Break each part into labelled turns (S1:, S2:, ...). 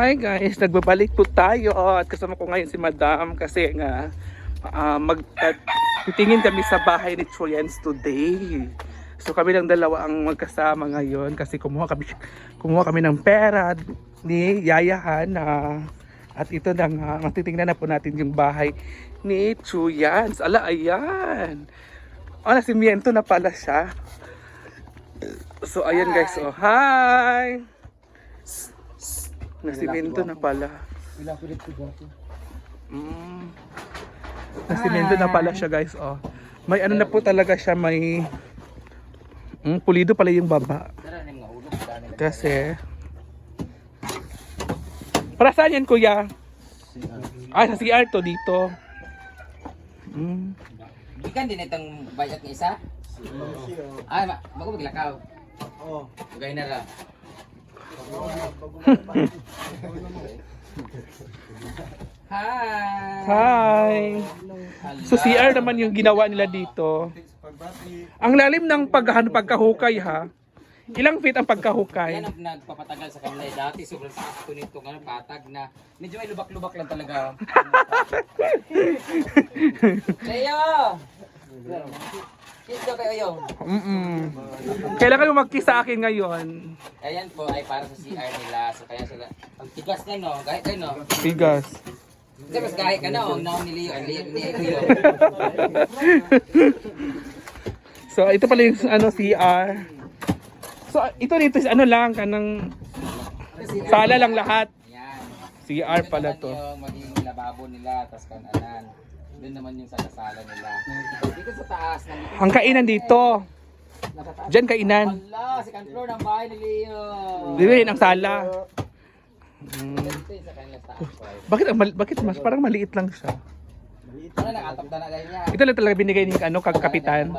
S1: Hi guys, nagbabalik po tayo at kasama ko ngayon si Madam kasi nga ah, mag titingin kami sa bahay ni Troyans today. So kami lang dalawa ang magkasama ngayon kasi kumuha kami kumuha kami ng pera ni Yayahan na at ito na nga, matitingnan na po natin yung bahay ni Troyans. Ala, ayan. Oh, nasimiento na pala siya. So ayan guys, oh, hi! Nasimento na pala. Mm. Nasimento na pala siya guys. Oh. May ano na po talaga siya may mm, pulido pala yung baba. Kasi Para saan yan kuya? Ah, sa CR to dito. Mm.
S2: Ikan din itong bayat ng isa? Ay, ma bago maglakaw.
S3: Oo.
S2: Tugay na ra. Hi!
S1: Hi! So CR naman yung ginawa nila dito. Ang lalim ng pag pagkahukay ha. Ilang feet ang pagkahukay?
S2: Yan ang nagpapatagal sa kanila. Dati sobrang sakto nito ngayon patag na. Medyo may lubak-lubak lang talaga. Leo! Kiss ka kayo yung.
S1: Mm-mm. Kailangan mo mag-kiss sa akin ngayon.
S2: Ayan po ay para sa CR nila. So kaya sila, ang tigas na no, kahit ano.
S1: Bigas.
S2: Kasi mas kahit ka na, ang naon ni Leo, ang.
S1: So ito pala yung ano CR. So ito dito is ano lang kanang sala lang lahat.
S2: Yan.
S1: CR
S2: Doon
S1: pala
S2: naman
S1: to.
S2: Yung maging lababo nila, tas kananan. Doon naman yung salasala nila. Dito sa taas, nandito.
S1: Ang kainan dito. Diyan kainan.
S2: Hala, second floor ng bahay ni Leo.
S1: Rin ang sala. Mm.
S2: Dito yung sa kanila taas.
S1: Bakit ang mali- bakit mas parang maliit lang siya?
S2: Ano nakatap na na ganyan.
S1: Ito lang talaga binigay ni ano kag kapitan.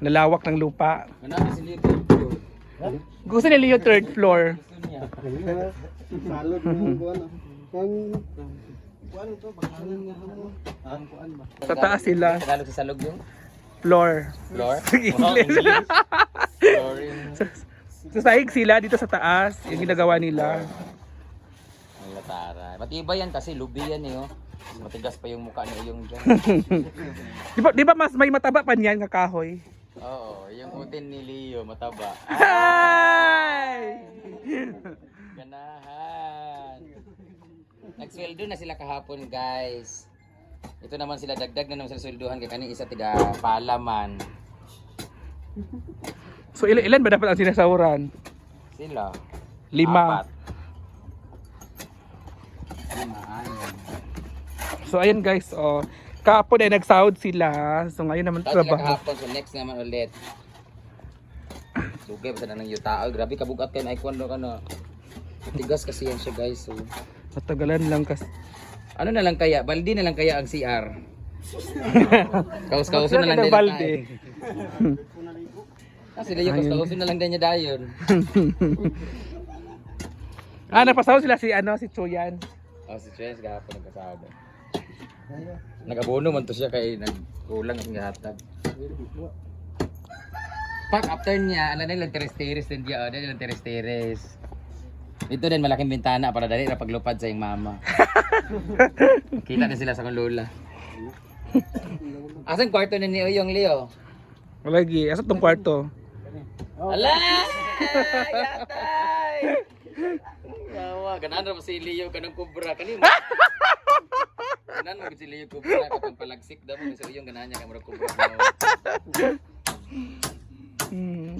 S1: Nalawak ng lupa.
S2: Ganun si Leo. Gusto
S1: Gusto ni Leo third floor.
S2: niya.
S3: Salod mo kuan. Ang kuan to bakalan nga mo. Ang kuan ba?
S1: Sa taas sila.
S2: Tagalog sa salog yung
S1: Floor.
S2: floor.
S1: English.
S2: Flooring.
S1: Sa sahig sila dito sa taas. Yung ginagawa nila.
S2: Ang latara. Matibay yan kasi lubi yan eh. Oh. Matigas pa yung mukha ni yung dyan.
S1: Di ba, di ba mas may mataba pa niyan nga kahoy?
S2: Oo, yung utin ni Leo, mataba.
S1: Hi!
S2: Nagsweldo na sila kahapon, guys. Ito naman sila dagdag na naman sila sweldohan kay kaning isa tiga palaman.
S1: So ilan, ilan ba dapat ang sinasahuran?
S2: Sila.
S1: Lima.
S2: Apat.
S1: So ayan guys, oh. Kahapon ay nagsahod sila. So ngayon naman
S2: Tapos sila
S1: trabaho.
S2: kahapon, so next naman ulit. Sugay, basta na ng yuta. Oh, grabe kabugat kayo na ikuan ka na. Tigas kasi yan siya guys. So.
S1: Matagalan lang kasi.
S2: Ano na lang kaya? Baldi na lang kaya ang CR. Kaus-kauso na lang din.
S1: Balde.
S2: Ah, sila yung kaus-kauso na lang din niya dayon.
S1: Ah, napasahod sila si ano, si Choyan.
S2: Oh, si Trens gahapon nagkasada. Nag-abono man to siya kay nagkulang ang gahatag. Pag after niya, ano na lang teres-teres din diya, ano lang teres-teres. Dito din malaking bintana para dali na paglupad sa iyong mama. Kita din sila sa kong lola. Asan kwarto ni Neo yung Leo?
S1: Lagi, asa tong kwarto?
S2: Ala! Yatay! Yawa, ganan ra mo si Leo kanang kubra kanimo. Ganan mo si Leo kubra kapag palagsik daw mo si Leo ganan niya kamera kubra mo.
S1: Hmm.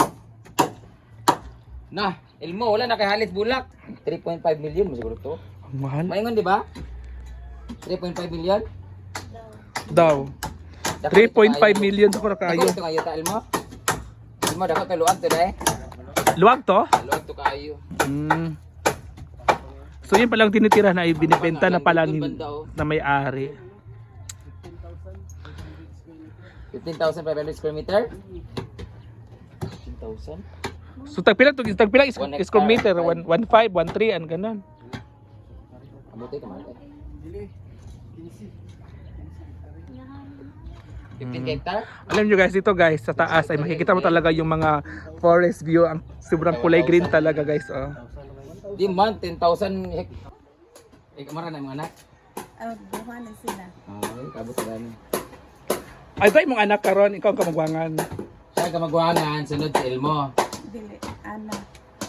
S2: Nah, ilmo wala na kay halit bulak. 3.5 million mo siguro to.
S1: Ang mahal
S2: Maingon di ba? 3.5 million?
S1: daw. 3.5 million sa para kayo.
S2: Kayo to kayo ta ilmo. Ilmo dapat kay luwag to dai.
S1: Luwag to?
S2: Luwag to kayo.
S1: Hmm. So yun palang tinitira na ibinibenta na pala ni, na may-ari.
S2: 15,500 square meter? 15,000?
S1: So tagpila to, tagpila is,
S2: One
S1: is square meter,
S2: hectare,
S1: 1 1.5, 1.3 an ganon.
S2: Abuti ka man.
S3: Dili.
S2: 15 hectare?
S1: Alam nyo guys, dito guys, sa taas ay makikita mo talaga yung mga forest view. Ang sobrang kulay green talaga guys. Oh.
S2: Di man, 10,000 hek. Eh, kamara na yung mga anak.
S4: Ah, buha na sila.
S2: Ay, kabot ka na.
S1: Ay, tayo mong anak karon ikaw ang kamagwangan.
S2: Siya ka magwangan, sunod si Elmo.
S4: Dili, ana.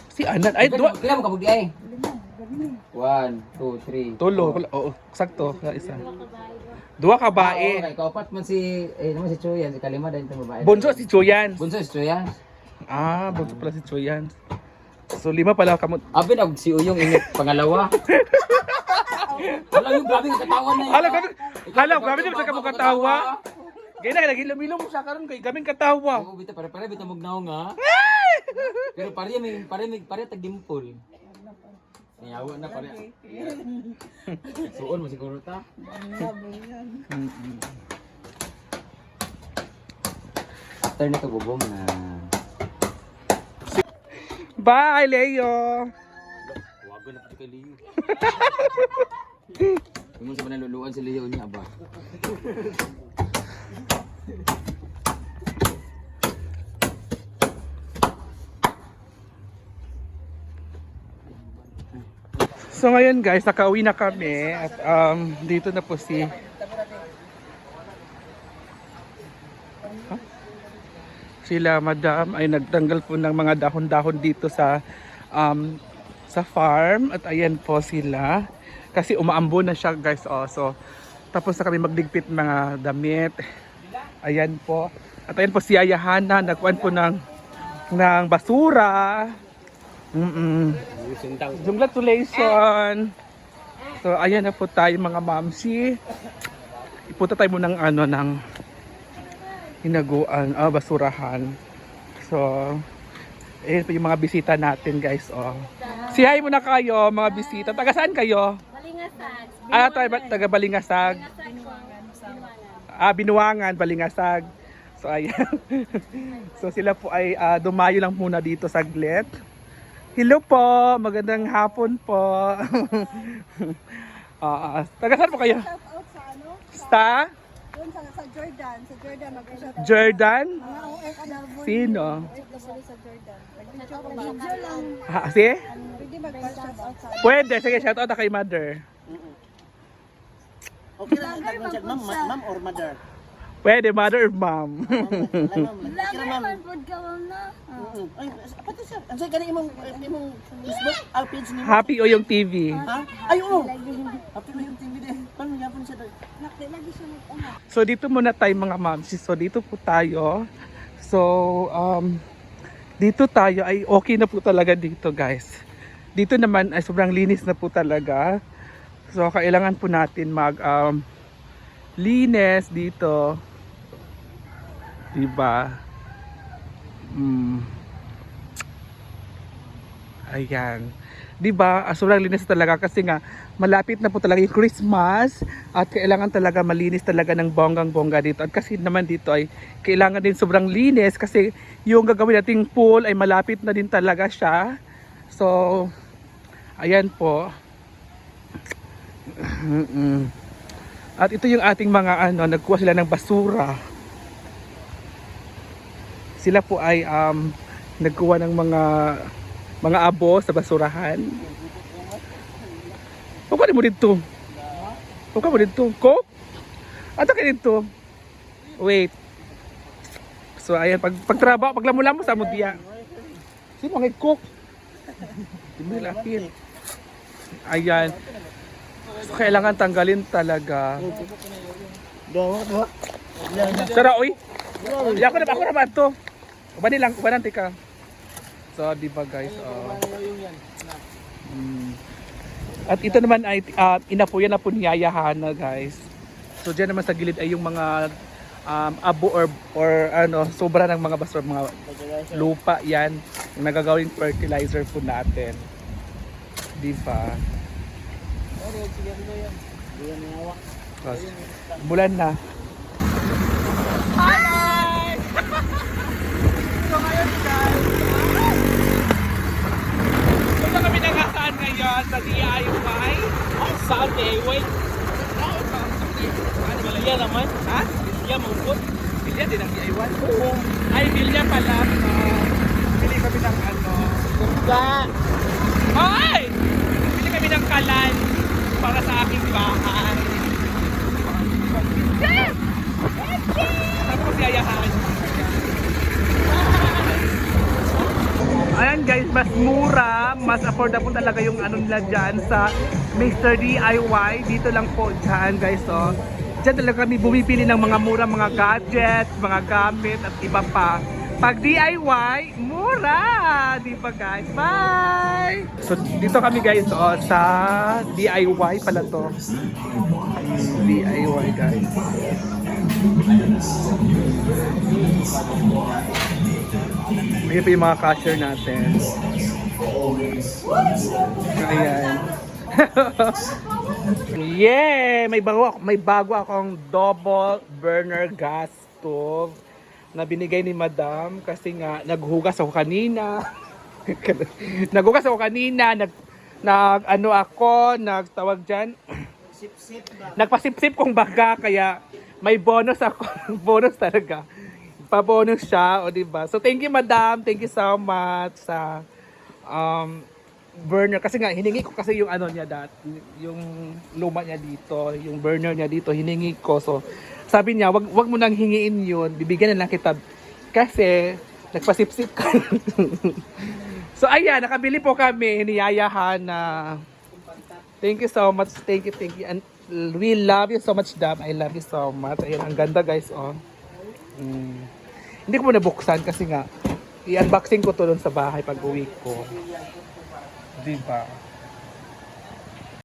S1: Si Anan, ay, duwa.
S2: kaya mo kabugdi ay.
S4: Lima, gabi.
S2: One, two, three.
S1: Tulo, wala, oo, sakto, sa isa. Duwa ka
S2: Ah,
S1: bae.
S2: okay, kaupat man si, eh, naman si Chuyan, si Kalima dahil itong babae.
S1: Bunso si Choyan.
S2: Bunso si Chuyan.
S1: Ah, bunso pala si Choyan. So lima pala kamo.
S2: Abi na si Uyong init pangalawa. Alam yung grabe yung katawan na yun.
S1: Hala, grabe. Hala, grabe naman sa kamong katawa. Gaya na, nagilom-ilom mo siya karon kay gaming katawa.
S2: Oo, bita pare pare bita mugnaw nga. Pero pare may pare may pare tag dimple. Niyawa na pare. Suon mo siguro ta. After nito bubong na.
S1: Bye, Leo.
S2: Wago na pati kay Leo. Yung sa manaluluan si Leo niya ba?
S1: So ngayon guys, nakauwi na kami at um, dito na po si sila madam ay nagtanggal po ng mga dahon-dahon dito sa um, sa farm. At ayan po sila. Kasi umaambo na siya guys oh. so tapos na kami magligpit mga damit. Ayan po. At ayan po si Yaya Hana nagkuhan po ng ng basura mm Congratulations! So, ayan na po tayo mga mamsi. Ipunta tayo muna ng ano, ng hinaguan, ah, basurahan. So, ayan po yung mga bisita natin guys, oh. Si hi muna kayo, mga bisita. Taga saan kayo?
S5: Balingasag.
S1: Ah, taga, taga Balingasag. Ah, Binuangan, Balingasag. So, ayan. so, sila po ay ah, dumayo lang muna dito saglit. Hello po, magandang hapon po. Ah, ah, taga saan po kayo?
S4: Shout out sa ano?
S1: Sta?
S4: Doon sa, sa Jordan. Sa Jordan, mag-shout out.
S1: Jordan?
S4: Mga OFW.
S1: Sino?
S4: OFW sa Jordan. Nag-video lang.
S1: Ha, si?
S4: Pwede mag-shout out sa
S1: Pwede, sige, shout out na kay mother.
S3: Okay lang, nagmamsag, ma'am, ma- ma'am or mother?
S1: Pwede, mother or mom.
S3: Lang, ma'am.
S5: Pod ka na.
S3: Ay, pati sir. Ang sa'yo, ganun imong, imong Facebook, ah, page.
S1: Happy o yung TV.
S3: Ha? Ay, oo. Happy mo yung TV din. Paano nga po siya?
S4: Lagi siya mag-ano.
S1: So dito muna tayo mga mamsi. So dito po tayo. So um dito tayo ay okay na po talaga dito guys. Dito naman ay sobrang linis na po talaga. So kailangan po natin mag um, linis dito. Diba? Mm. Ayan. 'Di ba? Ah, sobrang linis talaga kasi nga malapit na po talaga yung Christmas at kailangan talaga malinis talaga ng bonggang-bongga dito. At kasi naman dito ay kailangan din sobrang linis kasi yung gagawin nating pool ay malapit na din talaga siya. So, ayan po. At ito yung ating mga ano, nagkuha sila ng basura. Sila po ay um, nagkuha ng mga mga abo sa basurahan. Huwag mo dito. Huwag mo dito. Coke? Ato ka dito. Wait. So ayan, pag pagtrabaho, paglamula mo sa mudiya. Sino ang cook? Hindi lapit. Ayan. So kailangan tanggalin talaga. Sara, oy. Ako na, ako naman to. Ubani lang, ubanan tika. So, di ba guys? Oh. Mm. At ito naman ay uh, inapuyan na po ni Yaya Hana guys. So diyan naman sa gilid ay yung mga um, abo or, or ano, sobra ng mga basura, mga lupa yan. Yung nagagawing fertilizer po natin. Di ba? Bulan na. So ngayon guys, punta kami nangasaan ngayon sa DIY. Wait. Ano Bilya naman? Ha? Bilya mangkot? Bilya din ang DIY? Oo. Ay, bilya pala. Bili kami ng ano. Kumba. Ay! pinakalan para sa aking bahay. Tapos yayahan. Ayan guys, mas mura, mas affordable talaga yung ano nila dyan sa Mr. DIY. Dito lang po dyan guys, oh. Dyan talaga kami bumibili ng mga mura, mga gadgets, mga gamit at iba pa. Pag DIY, mura! Di ba guys? Bye! So dito kami guys, oh, sa DIY pala to. DIY guys. Ayan pa yung mga cashier natin. Ayan. yeah! May bago, may bago akong double burner gas stove na binigay ni Madam kasi nga naghugas ako kanina. naghugas ako kanina, nag, nag ano ako, nagtawag dyan,
S3: Sip-sip ba?
S1: nagpasipsip kong baga kaya may bonus ako. Bonus talaga. Pa-bonus siya o di ba? So thank you madam. Thank you so much sa um burner. Kasi nga hiningi ko kasi yung ano niya dat yung luma niya dito yung burner niya dito hiningi ko. So sabi niya wag wag mo nang hingiin yun bibigyan na lang kita kasi nagpasipsip ka so ayan nakabili po kami niyayahan na Thank you so much. Thank you, thank you. And we love you so much, Dam. I love you so much. Ayan, ang ganda, guys, oh. Mm. Hindi ko muna buksan kasi nga, i-unboxing ko to dun sa bahay pag uwi ko. Diba?